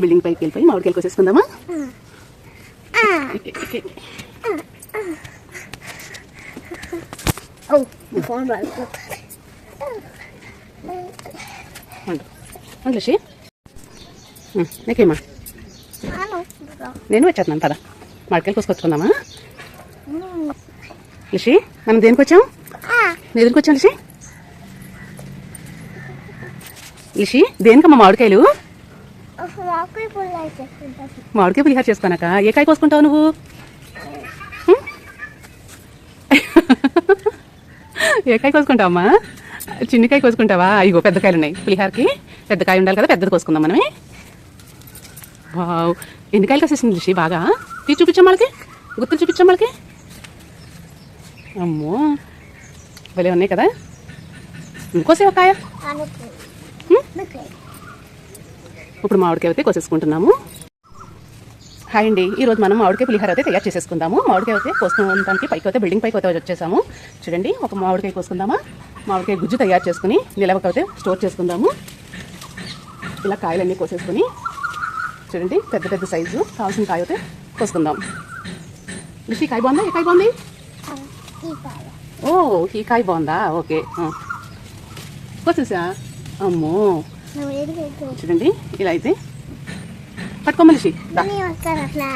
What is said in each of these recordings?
Building పైకి వెళ్ళిపోయి మామిడికాయలు కోసేసుకుందామా? లక్ష్మి. నీకేమా? నేను వచ్చేస్తున్నాను పద. మామిడికాయలు కోసుకొచ్చుకుందామా? లక్ష్మి మనం దేనికి వచ్చాం దేనికి వచ్చాం లక్ష్మి? లక్ష్మి దేనికమ్మా మామిడికాయలు? మామిడికాయ పులిహార చేసుకోనాక ఏ కాయ కోసుకుంటావు నువ్వు? ఏ. కాయ కోసుకుంటావమ్మా? చిన్నకాయ కోసుకుంటావా? ఇగో పెద్ద కాయలు ఉన్నాయి పులిహారకి. పెద్ద కాయ ఉండాలి కదా పెద్దది కోసుకుందాం మనమే. వావ్. ఎన్ని కాయలు కాసేసింది లిషి బాగా? తీ చూపించాం వాళ్ళకి గుర్తులు చూపించాం వాళ్ళకి అమ్మో. భలే ఉన్నాయి కదా. ఇంకోసేవ కాయ? ఇప్పుడు మామిడికాయ అయితే కోసేసుకుంటున్నాము. హాయ్ అండి. ఈరోజు మనం మామిడికాయ పులిహోర అయితే తయారు చేసేసుకుందాము. మామిడికాయ అయితే కోసుకోవడానికి పైకి అయితే బిల్డింగ్ పైకి అయితే వచ్చేసాము. చూడండి ఒక మామిడికాయ కోసుకుందామా? మామిడికాయ గుజ్జు తయారు చేసుకుని నిలవకైతే స్టోర్ చేసుకుందాము. ఇలా కాయలన్నీ కోసేసుకుని చూడండి పెద్ద పెద్ద సైజు కావాల్సిన కాయ అయితే కోసుకుందాం. రిషి కాయ బాగుందా? ఏ కాయ బాగుంది? ఓ ఈ కాయ బాగుందా? ఓకే. కోసేసా? అమ్మో. చూడండి ఇలా అయితే. పట్టుకో మనిషి దా. వస్తారు అట్లా.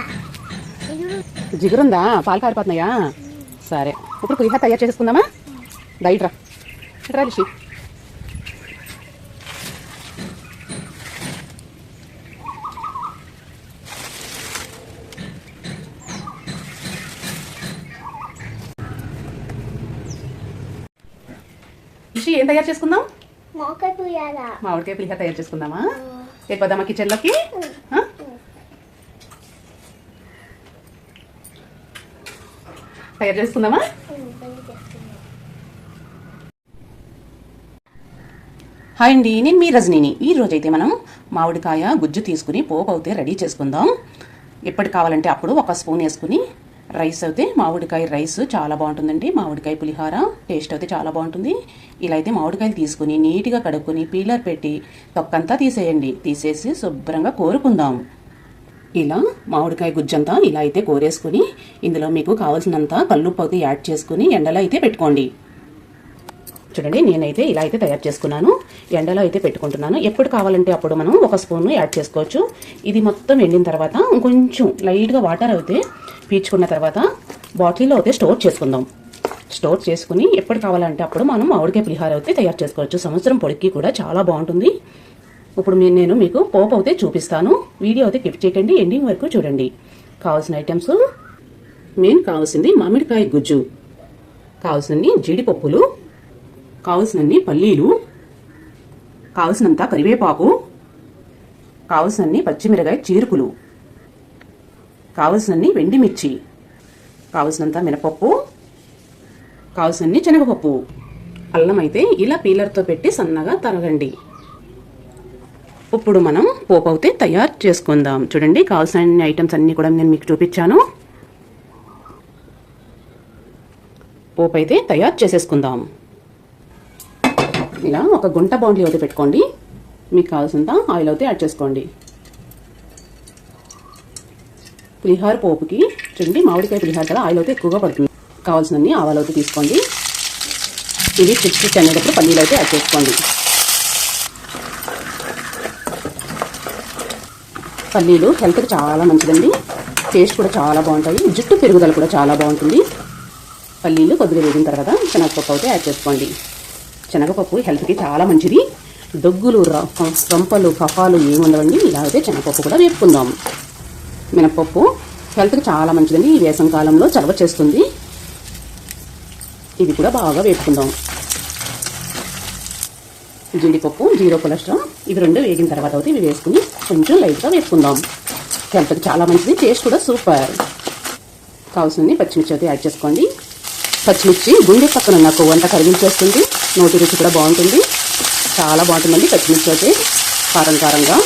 జిగురుందా? పాలు కారిపోతున్నాయా? సరే. ఇప్పుడు పులిహోర తయారు చేసుకుందామా బయట రా. రిషి రిషి ఏం తయారు చేసుకుందాం? మామిడికాయ పులిహోర. తయారు చేసుకుందామా? వెళ్ళిపోదామా కిచెన్లోకి? తయారు చేసుకుందామా? హాయ్ అండి నేను మీ రజనీని. ఈ రోజు అయితే మనం మామిడికాయ గుజ్జు తీసుకుని పోపు అయితే రెడీ చేసుకుందాం. ఎప్పటి కావాలంటే అప్పుడు ఒక స్పూన్ వేసుకుని రైస్ అయితే మామిడికాయ రైస్ చాలా బాగుంటుందండి. మామిడికాయ పులిహార టేస్ట్ అయితే చాలా బాగుంటుంది. ఇలా అయితే మామిడికాయలు తీసుకుని నీట్గా కడుక్కొని పీలర్ పెట్టి తొక్కంతా తీసేయండి. తీసేసి శుభ్రంగా కోరుకుందాం. ఇలా మామిడికాయ గుజ్జంతా ఇలా అయితే కోరేసుకుని ఇందులో మీకు కావాల్సినంత కల్లుప్పు అయితే యాడ్ చేసుకుని ఎండలో అయితే పెట్టుకోండి. చూడండి నేనైతే ఇలా అయితే తయారు చేసుకున్నాను. ఎండలో అయితే పెట్టుకుంటున్నాను. ఎప్పుడు కావాలంటే అప్పుడు మనం ఒక స్పూన్ యాడ్ చేసుకోవచ్చు. ఇది మొత్తం ఎండిన తర్వాత ఇంకొంచెం లైట్గా వాటర్ అయితే పీల్చుకున్న తర్వాత బాటిల్లో అయితే స్టోర్ చేసుకుందాం. స్టోర్ చేసుకుని ఎప్పుడు కావాలంటే అప్పుడు మనం మామిడికాయ పులిహార అయితే తయారు చేసుకోవచ్చు. సంవత్సరం పొడికి కూడా చాలా బాగుంటుంది. ఇప్పుడు నేను మీకు పోపు అయితే చూపిస్తాను. వీడియో అయితే గిఫ్ట్ చేయకండి. ఎండింగ్ వరకు చూడండి. కావాల్సిన ఐటమ్స్. మెయిన్ కావాల్సింది మామిడికాయ గుజ్జు. కావాల్సింది జీడిపప్పులు. కావలసినన్ని పల్లీలు కావలసినంత కరివేపాకు కావలసినన్ని పచ్చిమిరకాయ చీరుకులు కావలసినన్ని వెండిమిర్చి కావలసినంత మినపప్పు కావలసినన్ని శనగపప్పు. అల్లం అయితే ఇలా పీలర్తో పెట్టి సన్నగా తరగండి. ఇప్పుడు మనం పోపు అయితే తయారు చేసుకుందాం. చూడండి కావాల్సిన ఐటమ్స్ అన్నీ కూడా నేను మీకు చూపించాను. పోపు అయితే తయారు చేసేసుకుందాం. ఇలా ఒక గుంట బౌండ్లీ అయితే పెట్టుకోండి. మీకు కావాల్సినంత ఆయిల్ అయితే యాడ్ చేసుకోండి. పులిహార పోపుకి చూడండి మామిడికాయ పులిహార కదా ఆయిల్ అయితే ఎక్కువగా పడుతుంది. కావాల్సినన్ని ఆవాలు అయితే తీసుకోండి. ఇవి చిప్స్ చిప్స్ అనేటప్పుడు పల్లీలు అయితే యాడ్ చేసుకోండి. పల్లీలు హెల్త్కి చాలా మంచిదండి. టేస్ట్ కూడా చాలా బాగుంటాయి. జుట్టు పెరుగుదల కూడా చాలా బాగుంటుంది. పల్లీలు కొద్దిగా వేగిన తర్వాత శనగపప్పు అయితే యాడ్ చేసుకోండి. శనగపప్పు హెల్త్కి చాలా మంచిది. దగ్గులు రంపలు కఫాలు ఏముండవండి ఇలా అయితే శనగపప్పు కూడా వేపుకుందాం. మినపప్పు హెల్త్కి చాలా మంచిదండి ఈ వేసం కాలంలో చలవ చేస్తుంది. ఇది కూడా బాగా వేపుకుందాం. జీడిపప్పు జీరో కొలెస్ట్రాల్ ఇవి రెండు వేగిన తర్వాత అయితే ఇవి వేసుకుని కొంచెం లైట్గా వేసుకుందాం హెల్త్కి చాలా మంచిది టేస్ట్ కూడా సూపర్. కావాల్సింది పచ్చిమిర్చి అయితే యాడ్ చేసుకోండి. పచ్చిమిర్చి గుండె పక్కన ఉన్న వంట కరిగించేస్తుంది. నోటి రుచి కూడా బాగుంటుంది. చాలా బాగుంటుందండి పచ్చిమిర్చి అయితే కారం కారంగా.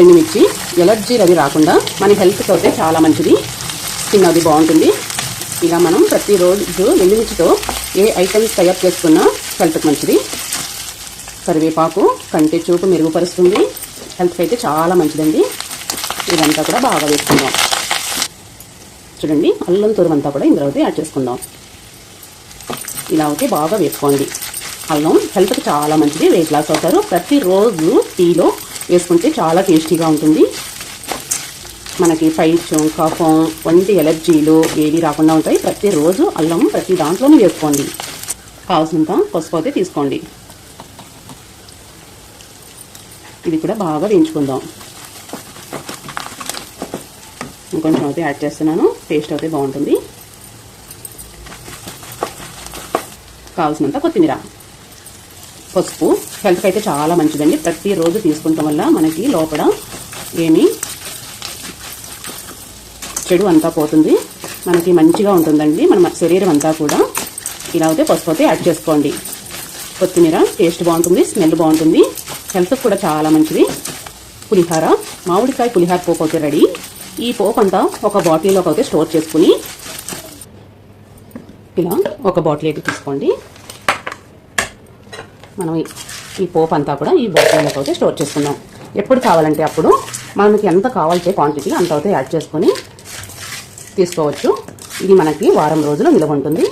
ఎండుమిర్చి ఎలర్జీలు అవి రాకుండా మన హెల్త్కి అయితే చాలా మంచిది. తిన్నది అది బాగుంటుంది. ఇలా మనం ప్రతిరోజు ఎండుమిర్చితో ఏ ఐటమ్స్ తయారు చేసుకున్నా హెల్త్కి మంచిది. కరివేపాకు కంటి చూపు మెరుగుపరుస్తుంది. హెల్త్కి అయితే చాలా మంచిదండి. ఇదంతా కూడా బాగా వేసుకుందాం. చూడండి అల్లం తురుమంతా కూడా ఇందులో యాడ్ చేసుకుందాం. ఇలా అయితే బాగా వేసుకోండి. అల్లం హెల్త్కి చాలా మంచిది. వెయిట్ లాస్ అవుతారు. ప్రతిరోజు టీలో వేసుకుంటే చాలా టేస్టీగా ఉంటుంది. మనకి పైత్యం కఫం వంటి ఎలర్జీలు ఏవి రాకుండా ఉంటాయి. ప్రతిరోజు అల్లం ప్రతి దాంట్లోనూ వేసుకోండి. కావాల్సినంత పసుపు అయితే తీసుకోండి. ఇది కూడా బాగా వేయించుకుందాం. ఇంకొంచెం అయితే యాడ్ చేస్తున్నాను. టేస్ట్ అయితే బాగుంటుంది. కావాల్సినంత కొత్తిమీర. పసుపు హెల్త్కి అయితే చాలా మంచిదండి. ప్రతిరోజు తీసుకుంటాం వల్ల మనకి లోపల ఏమీ చెడు అంతా పోతుంది. మనకి మంచిగా ఉంటుందండి. మన శరీరం అంతా కూడా ఇలా అయితే పసుపు అయితే యాడ్ చేసుకోండి. కొత్తిమీర టేస్ట్ బాగుంటుంది స్మెల్ బాగుంటుంది. హెల్త్కి కూడా చాలా మంచిది. పులిహార మామిడికాయ పులిహార పోపు అయితే రెడీ. ఈ పోపు అంతా ఒక బాటిల్లోకి అయితే స్టోర్ చేసుకుని ఇలా ఒక బాటిల్ అయితే తీసుకోండి. మనం ఈ- పోప్ పోపు అంతా కూడా ఈ బాటిల్లోకి అయితే స్టోర్ చేసుకుందాం. ఎప్పుడు కావాలంటే అప్పుడు మనకి ఎంత కావాల్సే క్వాంటిటీ అంత అయితే యాడ్ చేసుకొని తీసుకోవచ్చు. ఇది మనకి వారం రోజులు నిలవ ఉంటుంది.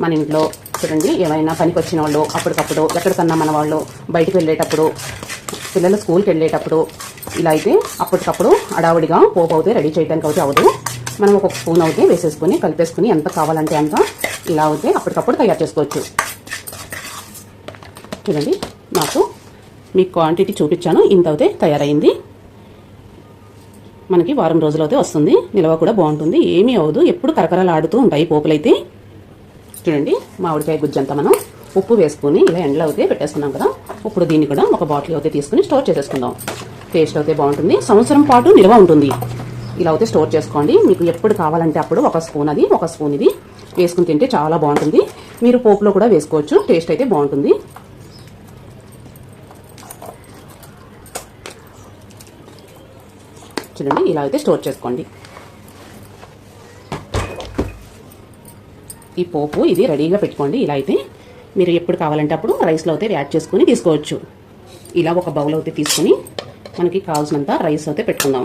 మన ఇంట్లో చూడండి ఏమైనా పనికి వచ్చిన వాళ్ళు అప్పటికప్పుడు ఎక్కడికన్నా మన వాళ్ళు బయటకు వెళ్ళేటప్పుడు పిల్లలు స్కూల్కి వెళ్ళేటప్పుడు ఇలా అయితే అప్పటికప్పుడు అడావుడిగా పోపు అవుతే రెడీ చేయడానికి అయితే అవదు మనం ఒక స్పూన్ అయితే వేసేసుకొని కలిపేసుకుని ఎంత కావాలంటే అంత ఇలా అయితే అప్పటికప్పుడు తయారు చేసుకోవచ్చు. చూడండి నాకు మీ క్వాంటిటీ చూపించాను. ఇంత అయితే తయారైంది. మనకి వారం రోజులు అయితే వస్తుంది. నిల్వ కూడా బాగుంటుంది. ఏమీ అవ్వదు. ఎప్పుడు కరకరలాడుతూ ఉంటాయి పోపులైతే. చూడండి మామిడికాయ గుజ్జంతా మనం ఉప్పు వేసుకుని ఇలా ఎండలో అయితే పెట్టేసుకున్నాం కదా. ఇప్పుడు దీన్ని కూడా ఒక బాటిల్ అయితే తీసుకుని స్టోర్ చేసేసుకుందాం. టేస్ట్ అయితే బాగుంటుంది. సంవత్సరం పాటు నిల్వ ఉంటుంది. ఇలా అయితే స్టోర్ చేసుకోండి. మీకు ఎప్పుడు కావాలంటే అప్పుడు ఒక స్పూన్ అది ఒక స్పూన్ ఇది వేసుకుని తింటే చాలా బాగుంటుంది. మీరు పోపులో కూడా వేసుకోవచ్చు. టేస్ట్ అయితే బాగుంటుంది. చూడండి ఇలా అయితే స్టోర్ చేసుకోండి. ఈ పోపు ఇది రెడీగా పెట్టుకోండి. ఇలా అయితే మీరు ఎప్పుడు కావాలంటే అప్పుడు రైస్లో అయితే యాడ్ చేసుకుని తీసుకోవచ్చు. ఇలా ఒక బౌల్ అయితే తీసుకుని మనకి కావాల్సినంత రైస్ అయితే పెట్టుకుందాం.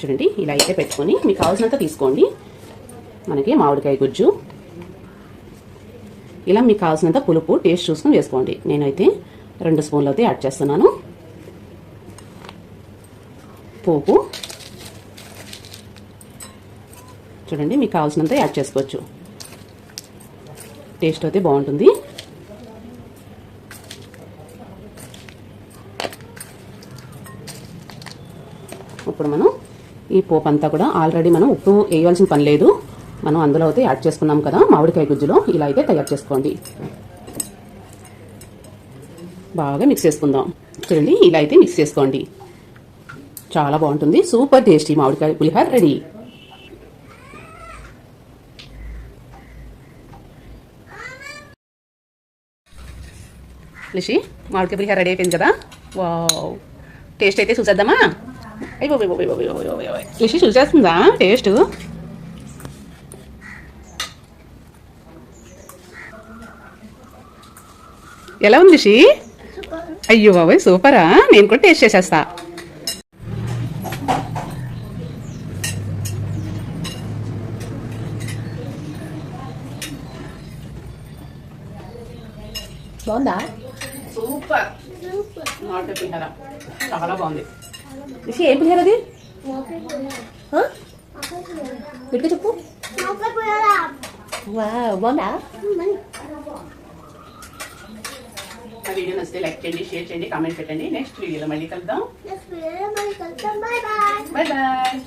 చూడండి ఇలా అయితే పెట్టుకొని మీకు కావాల్సినంత తీసుకోండి. మనకి మామిడికాయ గుజ్జు. ఇలా మీకు కావాల్సినంత పులుపు టేస్ట్ చూసుకుని వేసుకోండి. నేనైతే రెండు స్పూన్లు అయితే యాడ్ చేస్తున్నాను. పోపు. చూడండి మీకు కావాల్సినంత యాడ్ చేసుకోవచ్చు. టేస్ట్ అయితే బాగుంటుంది ఇప్పుడు మనం ఈ పోపు అంతా కూడా ఆల్రెడీ మనం ఉప్పు వేయవలసిన పని లేదు. మనం అందులో అయితే యాడ్ చేసుకున్నాం కదా మామిడికాయ గుజ్జులో. ఇలా అయితే తయారు చేసుకోండి. బాగా మిక్స్ చేసుకుందాం. చూడండి ఇలా అయితే మిక్స్ చేసుకోండి. చాలా బాగుంటుంది. సూపర్ టేస్టీ మామిడికాయ పులిహార రెడీ. లిషి మామిడికాయ పులిహార రెడీ అయిపోయింది కదా? వావ్. టేస్ట్ అయితే చూసేద్దామా? అయ్యో లిషి చూసేస్తుందా టేస్ట్ ఎలా ఉంది లిషి అయ్యో బాబాయ్ సూపరా నేను కూడా టేస్ట్ చేసేస్తా బాగుందా సూపర్ చాలా బాగుంది లిషి ఏం పులిహార అది? గట్టిగా చెప్పు. వా బాగుందా? ఆ వీడియో నచ్చితే లైక్ చేయండి షేర్ చేయండి కామెంట్ పెట్టండి. నెక్స్ట్ వీడియోలో మళ్ళీ కలుద్దాం. Bye bye.